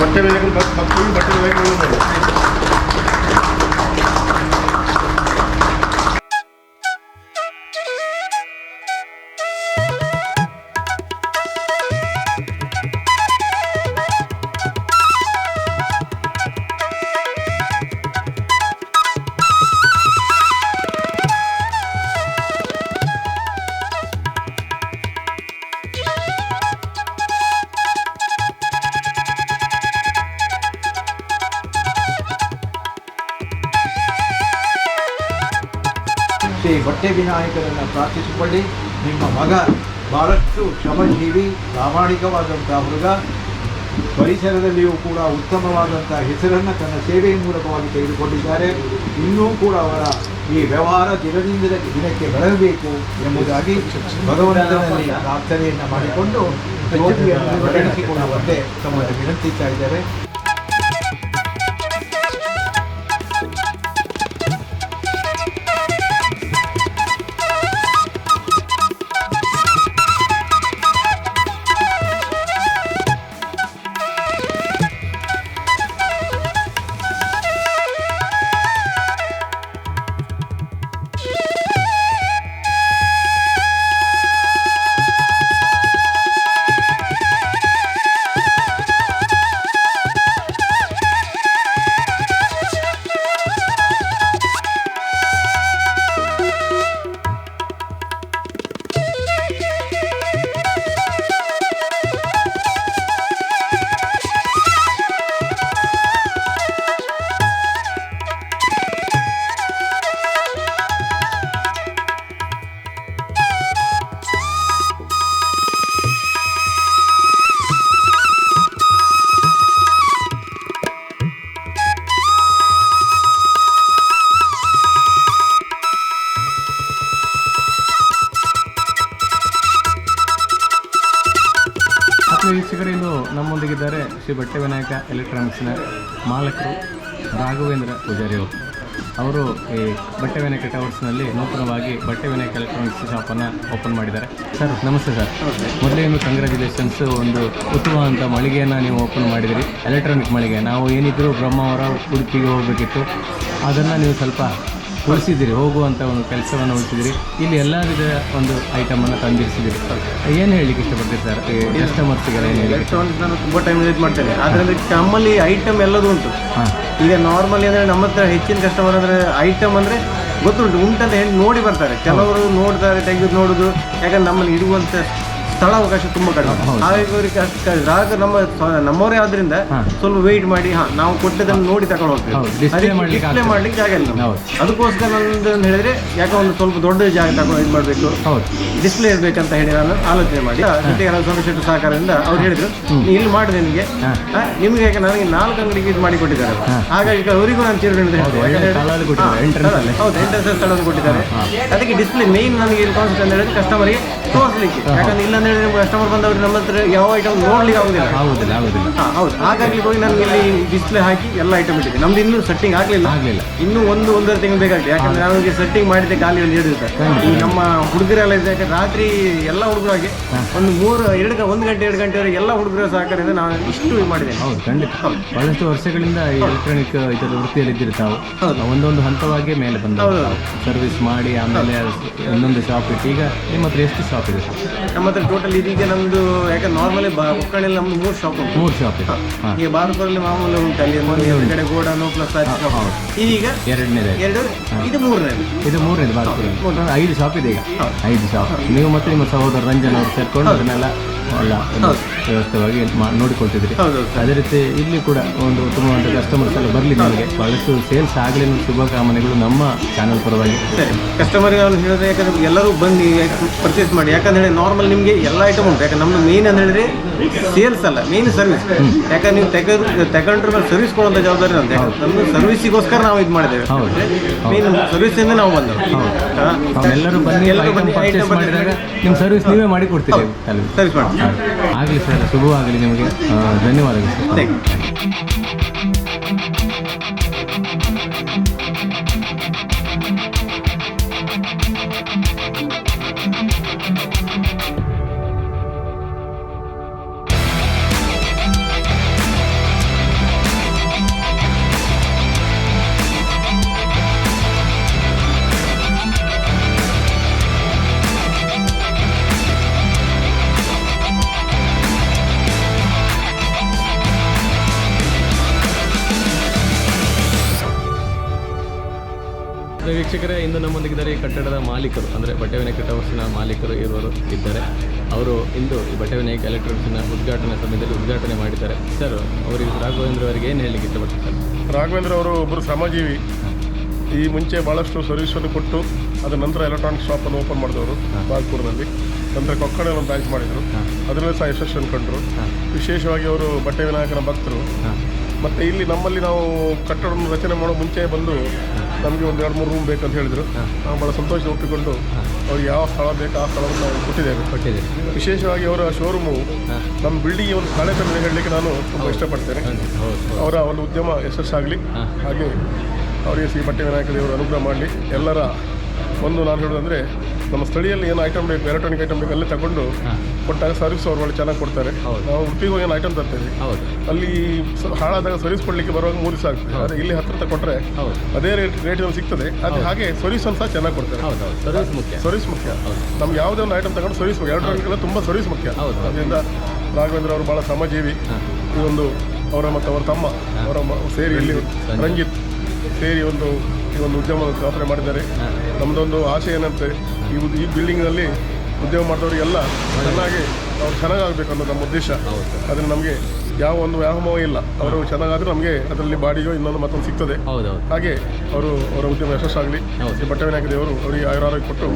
ಬಟ್ಟೆ ಬೇಕು ಮಕ್ಕಳಿಗೆ ಬಟ್ಟೆ ಬೇಕು ಶ್ರೀ ಬಟ್ಟೆ ವಿನಾಯಕರನ್ನು ಪ್ರಾರ್ಥಿಸಿಕೊಳ್ಳಿ. ನಿಮ್ಮ ಮಗ ಬಹಳಷ್ಟು ಶ್ರಮಜೀವಿ ಪ್ರಾಮಾಣಿಕವಾದಂಥ ಹುಡುಗ ಪರಿಸರದಲ್ಲಿಯೂ ಕೂಡ ಉತ್ತಮವಾದಂಥ ಹೆಸರನ್ನು ತನ್ನ ಸೇವೆಯ ಮೂಲಕವಾಗಿ ತೆಗೆದುಕೊಂಡಿದ್ದಾರೆ. ಇನ್ನೂ ಕೂಡ ಅವರ ಈ ವ್ಯವಹಾರ ದಿನದಿಂದ ದಿನಕ್ಕೆ ಬೆಳಗಬೇಕು ಎಂಬುದಾಗಿ ಭಗವಂತನಲ್ಲಿ ಪ್ರಾರ್ಥನೆಯನ್ನು ಮಾಡಿಕೊಂಡು ಜ್ಯೋತಿಯನ್ನು ಬೆಳಗಿಸಿಕೊಳ್ಳುವಂತೆ ತಮ್ಮನ್ನು ವಿನಂತಿಸ್ತಾ ಇದ್ದಾರೆ. ಶ್ರೀ ಬಟ್ಟೆ ವಿನಾಯಕ ಎಲೆಕ್ಟ್ರಾನಿಕ್ಸ್ನ ಮಾಲಕರು ರಾಘವೇಂದ್ರ ಪೂಜಾರಿ ಅವರು ಅವರು ಈ ಬಟ್ಟೆ ವಿನಾಯಕ ಟವರ್ಸ್ನಲ್ಲಿ ನೂತನವಾಗಿ ಬಟ್ಟೆ ವಿನಾಯಕ ಎಲೆಕ್ಟ್ರಾನಿಕ್ಸ್ ಶಾಪನ್ನು ಓಪನ್ ಮಾಡಿದ್ದಾರೆ. ಸರ್, ನಮಸ್ತೆ ಸರ್. ಮೊದಲೇನು ಕಂಗ್ರ್ಯಾಚುಲೇಷನ್ಸ್ ಒಂದು ಉತ್ತಮವಾದಂಥ ಮಳಿಗೆಯನ್ನು ನೀವು ಓಪನ್ ಮಾಡಿದಿರಿ. ಎಲೆಕ್ಟ್ರಾನಿಕ್ ಮಳಿಗೆ. ನಾವು ಏನಿದ್ರು ಬ್ರಹ್ಮಾವರ ಉಡುಪಿಗೆ ಹೋಗಬೇಕಿತ್ತು. ಅದನ್ನು ನೀವು ಸ್ವಲ್ಪ ಉಳಿಸಿದ್ದೀರಿ ಹೋಗುವಂಥ ಒಂದು ಕೆಲಸವನ್ನು ಉಳಿಸಿದಿರಿ. ಇಲ್ಲಿ ಎಲ್ಲ ವಿಧದ ಒಂದು ಐಟಮನ್ನು ತಂದಿರಿಸಿದಿರಿ. ಏನು ಹೇಳಲಿಕ್ಕೆ ಇಷ್ಟಪಡ್ತೀರಿ ಸರ್ ಕಸ್ಟಮರ್ಸ್ಗೆಲ್ಲ ಏನು ಹೇಳಿ ಎಲೆಕ್ಟ್ರಾನಿಕ್ಸ್ ನಾನು ತುಂಬ ಟೈಮ್ ಯೂಸ್ ಮಾಡ್ತೇನೆ. ಆದರೆ ನಮ್ಮಲ್ಲಿ ಐಟಮ್ ಎಲ್ಲದೂ ಉಂಟು. ಹಾಂ. ಈಗ ನಾರ್ಮಲಿ ಅಂದರೆ ನಮ್ಮ ಹತ್ರ ಹೆಚ್ಚಿನ ಕಸ್ಟಮರ್ ಅಂದರೆ ಐಟಮ್ ಅಂದರೆ ಗೊತ್ತುಂಟು. ಉಂಟಂತ ಹೇಳಿ ನೋಡಿ ಬರ್ತಾರೆ. ಕೆಲವರು ನೋಡ್ತಾರೆ ತೆಗೆದು ನೋಡೋದು. ಯಾಕಂದ್ರೆ ನಮ್ಮಲ್ಲಿ ಇಡುವಂಥ ಸ್ಥಳಾವಕಾಶ ತುಂಬಾ ಕಡಿಮೆ. ಆಗ ಹಾಗಾಗಿ ಅವರಿಗೆ ಅಷ್ಟು ಕ- ಗ್ರಾಹಕ ನಮ್ಮ ಸ್ವ- ನಮ್ಮವರೇ ಆದ್ರಿಂದ ಸ್ವಲ್ಪ ವೆಯ್ಟ್ ಮಾಡಿ ಹಾ ನಾವು ಕೊಟ್ಟಿದ್ದನ್ನು ನೋಡಿ ತಗೊಂಡು ಹೋಗ್ತೀವಿ ಹೌದು, display ಮಾಡ್ಲಿಕ್ಕೆ ಡಿಸ್ಪ್ಲೇ ಆಗ್ತದೆ. ಮಾಡ್ಲಿಕ್ಕೆ ಜಾಗ ಇಲ್ಲ ನಮ್ಗೆ. ಹೌದು. ಅದಕ್ಕೋಸ್ಕರ ನಂದು ಅಂತ ಹೇಳಿದ್ರೆ ಯಾಕೆ ಒಂದು ಸ್ವಲ್ಪ ದೊಡ್ಡ ಜಾಗ ತಗೊಂಡು ಇದು ಮಾಡಬೇಕು. ಹೌದು. ಡಿಸ್ಪ್ಲೇ ಇರ್ಬೇಕಂತ ಹೇಳಿ ನಾನು ಆಲೋಚನೆ ಮಾಡಿ. ಜೊತೆಗೆ ಸಹಕಾರದಿಂದ ಅವ್ರು ಹೇಳಿದ್ರು ನೀ ಇಲ್ಲಿ ಮಾಡಿದೆ ನಿಮಗೆ ಹಾ. ನಿಮಗೆ ಯಾಕೆ ನನಗೆ ನಾಲ್ಕು ಅಂಗಡಿಗೆ ಇದು ಮಾಡಿ ಕೊಟ್ಟಿದ್ದಾರೆ ಹಾ. ಹಾಗಾಗಿ ಅವರಿಗೂ ನಾನು ಚಿರಋಣಿ ಹೌದು, ಒಳ್ಳೆ ಸ್ಥಳದಲ್ಲಿ ಕೊಟ್ಟಿದ್ದಾರೆ, entrance ಅಲ್ಲಿ. ಹೌದು ಎಂಟ್ರೆನ್ಸ್ ಸ್ಥಳ ಕೊಟ್ಟಿದ್ದಾರೆ. ಅದಕ್ಕೆ ಡಿಸ್ಪ್ಲೇ ಮೇನ್ ನನಗೆ ಇಲ್ಲಿ ಕಾನ್ಸೆಪ್ಟ್ ಅಂತ ಹೇಳಿದ್ರೆ ಕಸ್ಟಮರ್ಗೆ ತೋರಿಸ್ಲಿಕ್ಕೆ. ಯಾಕಂದ್ರೆ ಇಲ್ಲ ಅಂತ ಹೇಳಿದ್ರೆ ಕಸ್ಟಮರ್ ಬಂದವರು ನಮ್ಮ ಹತ್ರ ಯಾವ ಐಟಮ್ ನೋಡ್ಲಿಕ್ಕೆ ಆಗುದಿಲ್ಲ. ಆಗುದಿಲ್ಲ ಆಗುದಿಲ್ಲ. ಹಾ, ಹೌದು. ಹಾಗಾಗಿ ಹೋಗಿ ನನಗೆ ಇಲ್ಲಿ ಡಿಸ್ಪ್ಲೇ ಹಾಕಿ ಎಲ್ಲ ಐಟಮ್ ಇಟ್ಟಿದೆ ನಮ್ದು ಇನ್ನೂ ಸೆಟ್ಟಿಂಗ್ ಆಗ್ಲಿಲ್ಲ. ಆಗ್ಲಿಲ್ಲ. ಇನ್ನೂ ಒಂದು ಒಂದರ ತಿಂಗಳು ಬೇಕಾಗ್ತದೆ ಯಾಕಂದ್ರೆ ಅವರಿಗೆ ಸೆಟ್ಟಿಂಗ್ ಮಾಡಿದ್ದೆ ಖಾಲಿ ಒಂದು ಎರಡು ದಿವಸ ಈ ನಮ್ಮ ಹುಡುಗರೆಲ್ಲ ಇದೆ ಯಾಕಂದ್ರೆ ರಾತ್ರಿ ಎಲ್ಲ ಹುಡುಗರಾಗಿ ಒಂದು ಮೂರು ಎರಡು ಗ- ಒಂದು ಗಂಟೆ ಎರಡು ಗಂಟೆವರೆಗೆ ಎಲ್ಲ ಹುಡುಗರ ಸಹಕಾರದಿಂದ ನಾನು ಇಷ್ಟು ಇದು ಮಾಡಿದ್ದೇನೆ ಹೌದು ಖಂಡಿತ. ಬಹಳಷ್ಟು ವರ್ಷಗಳಿಂದ ಈ ಎಲೆಕ್ಟ್ರಾನಿಕ್ ಇದರ ವೃತ್ತಿಯಲ್ಲಿ ಇದ್ದೀರಿ ತಾವು. ಒಂದೊಂದು ಹಂತವಾಗಿ ಮೇಲೆ ಬಂದ ಸರ್ವಿಸ್ ಮಾಡಿ ಆಮೇಲೆ ಒಂದೊಂದು ಶಾಪ್ ಇಟ್ಟು. ಈಗ ನಿಮ್ಮ ಹತ್ರ ಎಷ್ಟು ಶಾಪ್ ಇದೆ. ಸರ್ ನಮ್ಮ ಹತ್ರ ಟೋಟಲ್ ಇದೀಗ ನಮ್ದು ಯಾಕಂದ್ರೆ ನಾರ್ಮಲಿ ಒಕ್ಕಣೆಯಲ್ಲಿ ನಮ್ದು ಮೂರು ಶಾಪ್ ಉಂಟು. ಮೂರು ಶಾಪ್ ಇದೆ. ಹಾಂ. ಈಗ ಭಾರತದಲ್ಲಿ ಮಾಮೂಲಿ ಉಂಟು ಅಲ್ಲಿ ಒಂದು ಎರಡು ಕಡೆ ಗೋಡನು ಪ್ಲಸ್ ಈಗ ಇದೀಗ ಎರಡನೇದು ಎರಡು ಇದು ಮೂರನೇ ಇದು ಮೂರನೇದು ಭಾರತದಲ್ಲಿ ಐದು ಶಾಪ್ ಇದೆ ಈಗ. ಐದು ಶಾಪ್ ನೀವು ಮತ್ತೆ ನಿಮ್ಮ ಸಹೋದರ ರಂಜನ್ ಅವರು ಸೇರ್ಕೊಂಡು ಅದನ್ನೆಲ್ಲ ಒಂದು ವ್ಯವಸ್ಥೆವಾಗಿ ನೋಡಿಕೊಳ್ತಿದ್ರಿ. ಅದೇ ರೀತಿ ಇಲ್ಲಿ ಕೂಡ ಒಂದು ಉತ್ತಮವಾದ ಕಸ್ಟಮರ್ಸ್ ಎಲ್ಲ ಬರಲಿ ನಿಮಗೆ. ಬಹಳಷ್ಟು ಸೇಲ್ಸ್ ಆಗಲಿ ಶುಭಕಾಮನೆಗಳು ನಮ್ಮ ಚಾನಲ್ ಪರವಾಗಿ. ಕಸ್ಟಮರ್ ಕಸ್ಟಮರ್ಗೆ ಹೇಳಿದ್ರೆ ಯಾಕಂದ್ರೆ ಎಲ್ಲರೂ ಬಂದು ಪರ್ಚೇಸ್ ಮಾಡಿ. ಯಾಕಂದ್ರೆ ನಾರ್ಮಲ್ ನಿಮಗೆ ಎಲ್ಲ ಐಟಮ್ ಉಂಟು. ಯಾಕಂದ್ರೆ ನಮ್ಮ ಮೇನ್ ಅಂತ ಹೇಳಿದ್ರೆ ಸೇಲ್ಸ್ ಅಲ್ಲ ಮೇನ್ ಸರ್ವಿಸ್ ಯಾಕಂದ್ರೆ ನೀವು ತೆಗೆದು ತಗೊಂಡ್ರೆ ಮೇಲೆ ಸರ್ವಿಸ್ ಕೊಡುವಂಥ ಜವಾಬ್ದಾರಿ ನಮ್ದು. ನಮ್ದು ಸರ್ವಿಸಿಗೋಸ್ಕರ ನಾವು ಇದು ಮಾಡಿದ್ದೇವೆ. ಮೇನ್ ಮೇನ್ ಸರ್ವಿಸಿಂದ ನಾವು ಬಂದವು. ಎಲ್ಲರೂ ಬನ್ನಿ ಎಲ್ಲರೂ ಬನ್ನಿ ಐಟಮ್ ನಿಮ್ಮ ಸರ್ವಿಸ್ ನೀವೇ ಮಾಡಿ ಕೊಡ್ತೀವಿ ಅಲ್ಲಿ ಸರ್ವಿಸ್ ಮಾಡಿ. ಆಗಲಿ ಸರ್ ಶುಭವಾಗಲಿ ನಿಮಗೆ. ಧನ್ಯವಾದಗಳು ಸರ್. ವೀಕ್ಷಕರೇ ಇಂದು ನಮ್ಮೊಂದಿಗಿದ್ದಾರೆ ಈ ಕಟ್ಟಡದ ಮಾಲೀಕರು ಅಂದರೆ ಬಟ್ಟೆ ವಿನಾಯಕ ಟವರ್ಸ್ನ ಮಾಲೀಕರು ಇರುವರು ಇದ್ದಾರೆ. ಅವರು ಇಂದು ಈ ಬಟ್ಟೆ ವಿನಾಯಕ ಎಲೆಕ್ಟ್ರಾನಿಕ್ಸ್ನ ಉದ್ಘಾಟನಾ ಸಮಯದಲ್ಲಿ ಉದ್ಘಾಟನೆ ಮಾಡಿದ್ದಾರೆ. ಸರ್ ಅವರಿಗೆ ರಾಘವೇಂದ್ರ ಅವರಿಗೆ ಏನು ಹೇಳಲಿಕ್ಕೆ ಇಷ್ಟಪಡ್ತಾರೆ ರಾಘವೇಂದ್ರ ಅವರು ಒಬ್ಬರು ಶ್ರಮಜೀವಿ. ಈ ಮುಂಚೆ ಭಾಳಷ್ಟು ಸರ್ವಿಸನ್ನು ಕೊಟ್ಟು ಅದರ ನಂತರ ಎಲೆಕ್ಟ್ರಾನಿಕ್ ಶಾಪನ್ನು ಓಪನ್ ಮಾಡಿದವರು ಬಾಗ್ಪುರದಲ್ಲಿ ನಂತರ ಕೊಕ್ಕಡಲ್ಲಿ ಒಂದು ಬ್ಯಾಂಕ್ ಮಾಡಿದರು. ಅದರಲ್ಲೂ ಸಹ ಯಶಸ್ಸನ್ನು ಕಂಡರು. ವಿಶೇಷವಾಗಿ ಅವರು ಬಟ್ಟೆ ವಿನಾಯಕನ ಭಕ್ತರು. ಮತ್ತು ಇಲ್ಲಿ ನಮ್ಮಲ್ಲಿ ನಾವು ಕಟ್ಟಡವನ್ನು ರಚನೆ ಮಾಡೋ ಮುಂಚೆ ಬಂದು ನಮಗೆ ಒಂದು ಎರಡು ಮೂರು ರೂಮ್ ಬೇಕಂತ ಹೇಳಿದರು. ನಾವು ಭಾಳ ಸಂತೋಷ ಒಪ್ಪಿಕೊಂಡು ಅವ್ರಿಗೆ ಯಾವ ಸ್ಥಳ ಬೇಕು ಆ ಸ್ಥಳವನ್ನು ನಾವು ಕೊಟ್ಟಿದ್ದೇವೆ. ಕೊಟ್ಟಿದ್ದೇವೆ. ವಿಶೇಷವಾಗಿ ಅವರ ಶೋರೂಮು ನಮ್ಮ ಬಿಲ್ಡಿಂಗ್ ಒಂದು ಕಳೆತನ ಹೇಳಲಿಕ್ಕೆ ನಾನು ತುಂಬ ಇಷ್ಟಪಡ್ತೇನೆ. ಅವರ ಒಂದು ಉದ್ಯಮ ಯಶಸ್ಸಾಗಲಿ. ಹಾಗೆ ಅವರಿಗೆ ಶ್ರೀ ಬಟ್ಟೆ ವಿನಾಯಕ ದೇವರು ಅನುಗ್ರಹ ಮಾಡಲಿ. ಎಲ್ಲರ ಒಂದು ನಾನು ಹೇಳೋದಂದರೆ ನಮ್ಮ ಸ್ಥಳೀಯಲ್ಲಿ ಏನು ಐಟಮ್ ಬೇಕು ಎಲೆಕ್ಟ್ರಾನಿಕ್ ಐಟಮ್ ಬೇಕು ಅಲ್ಲೇ ತಗೊಂಡು ಕೊಟ್ಟಾಗ ಸರ್ವಿಸ್ ಅವ್ರು ಒಳ್ಳೆ ಚೆನ್ನಾಗಿ ಕೊಡ್ತಾರೆ. ನಾವು ಉಡುಪಿಗೆ ಏನು ಐಟಮ್ ತರ್ತೇವೆ ಅಲ್ಲಿ ಹಾಳಾದಾಗ ಸರ್ವಿಸ್ ಕೊಡಲಿಕ್ಕೆ ಬರುವಾಗ ಮೂರು ದಿವಸ ಆಗ್ತದೆ. ಆದರೆ ಇಲ್ಲಿ ಹತ್ರ ಕೊಟ್ಟರೆ ಅದೇ ರೇಟ್ ರೇಟಲ್ಲಿ ಸಿಗ್ತದೆ. ಅದು ಹಾಗೆ ಸರ್ವಿಸ್ ಅಂತ ಚೆನ್ನಾಗಿ ಕೊಡ್ತಾರೆ. ಸರ್ವಿಸ್ ಮುಖ್ಯ. ಸರ್ವಿಸ್ ಮುಖ್ಯ. ನಮ್ಗೆ ಯಾವುದೇ ಒಂದು ಐಟಮ್ ತಗೊಂಡು ಸರ್ವಿಸ್ ಮುಖ್ಯ. ಎಲೆಕ್ಟ್ರಾನಿಕ್ ಎಲ್ಲ ತುಂಬ ಸರ್ವಿಸ್ ಮುಖ್ಯ. ಅದರಿಂದ ರಾಘವೇಂದ್ರ ಅವರು ಭಾಳ ಸಮಜೀವಿ ಈ ಒಂದು ಅವರ ಮತ್ತು ಅವರ ತಮ್ಮ ಅವರ ಸೇರಿ ಇಲ್ಲಿ ರಂಜಿತ್ ಸೇರಿ ಒಂದು ಈ ಒಂದು ಉದ್ಯಮ ಸ್ಥಾಪನೆ ಮಾಡಿದ್ದಾರೆ. ನಮ್ಮದೊಂದು ಆಸೆ ಏನಂತೆ ಈ ಬಿಲ್ಡಿಂಗ್ ಈ ಬಿಲ್ಡಿಂಗ್ನಲ್ಲಿ ಉದ್ಯೋಗ ಮಾಡಿದವರಿಗೆಲ್ಲ ಚೆನ್ನಾಗಿ ಅವ್ರು ಚೆನ್ನಾಗಾಗಬೇಕು ಅನ್ನೋದು ನಮ್ಮ ಉದ್ದೇಶ. ಆದರೆ ನಮಗೆ ಯಾವ ಒಂದು ವ್ಯಾಮೋಹ ಇಲ್ಲ. ಅವರು ಚೆನ್ನಾಗಾದರೂ ನಮಗೆ ಅದರಲ್ಲಿ ಬಾಡಿಯೋ ಇನ್ನೊಂದು ಮತ್ತೊಂದು ಸಿಗ್ತದೆ. ಹಾಗೆ ಅವರು ಅವರ ಉದ್ಯಮ ಯಶಸ್ಸಾಗಲಿ. ಬಟ್ಟೆ ವಿನಾಯಕ ದೇವರು ಅವರಿಗೆ ಆಯುರಾರೋಗ್ಯ ಕೊಟ್ಟು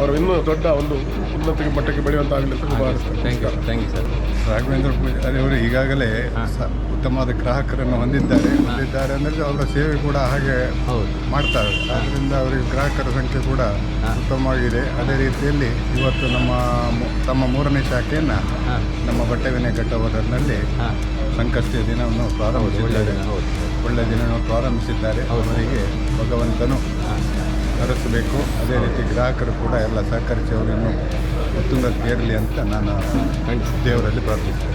ಅವರು ಇನ್ನೂ ದೊಡ್ಡ ಒಂದು ಉನ್ನತಿಗೆ ಮಟ್ಟಕ್ಕೆ ಬೆಳೆಯುವಂತಾಗಲಿ ಅಂತ ಶುಭ ಹಾರೈಸ್ತೇನೆ. Thank you thank you sir Raghavendra Poojari ಅವರು ಈಗಾಗಲೇ ಸ- ಉತ್ತಮವಾದ ಗ್ರಾಹಕರನ್ನು ಹೊಂದಿದ್ದಾರೆ. ಹೊಂದಿದ್ದಾರೆ ಅಂದರೆ ಅವರ ಸೇವೆ ಕೂಡ ಹಾಗೆ ಹೌದು. ಮಾಡ್ತಾರೆ. ಆದ್ದರಿಂದ ಅವರಿಗೆ ಗ್ರಾಹಕರ ಸಂಖ್ಯೆ ಕೂಡ ಉತ್ತಮವಾಗಿದೆ. ಅದೇ ರೀತಿಯಲ್ಲಿ ಇವತ್ತು ನಮ್ಮ ತಮ್ಮ ಮೂರನೇ ಶಾಖೆಯನ್ನು ನಮ್ಮ ಬಟ್ಟೆ ವಿನಾಯಕ ಟವರ್ನಲ್ಲಿ ಹಾಂ. ಸಂಕಷ್ಟಿಯ ದಿನವನ್ನು ಪ್ರಾರಂಭಿಸಿದ್ದಾರೆ ಒಳ್ಳೆಯ ದಿನವನ್ನು ಪ್ರಾರಂಭಿಸಿದ್ದಾರೆ. ಅವರಿಗೆ ಭಗವಂತನು ಕರೆಸಬೇಕು. ಅದೇ ರೀತಿ ಗ್ರಾಹಕರು ಕೂಡ ಎಲ್ಲ ಸಹಕರಿಸಿ ಅವರನ್ನು ಉತ್ತುಂಗಕ್ಕೆ ಏರಲಿ ಅಂತ ನಾನು ದೇವರಲ್ಲಿ ಪ್ರಾರ್ಥಿಸ್ತೇನೆ.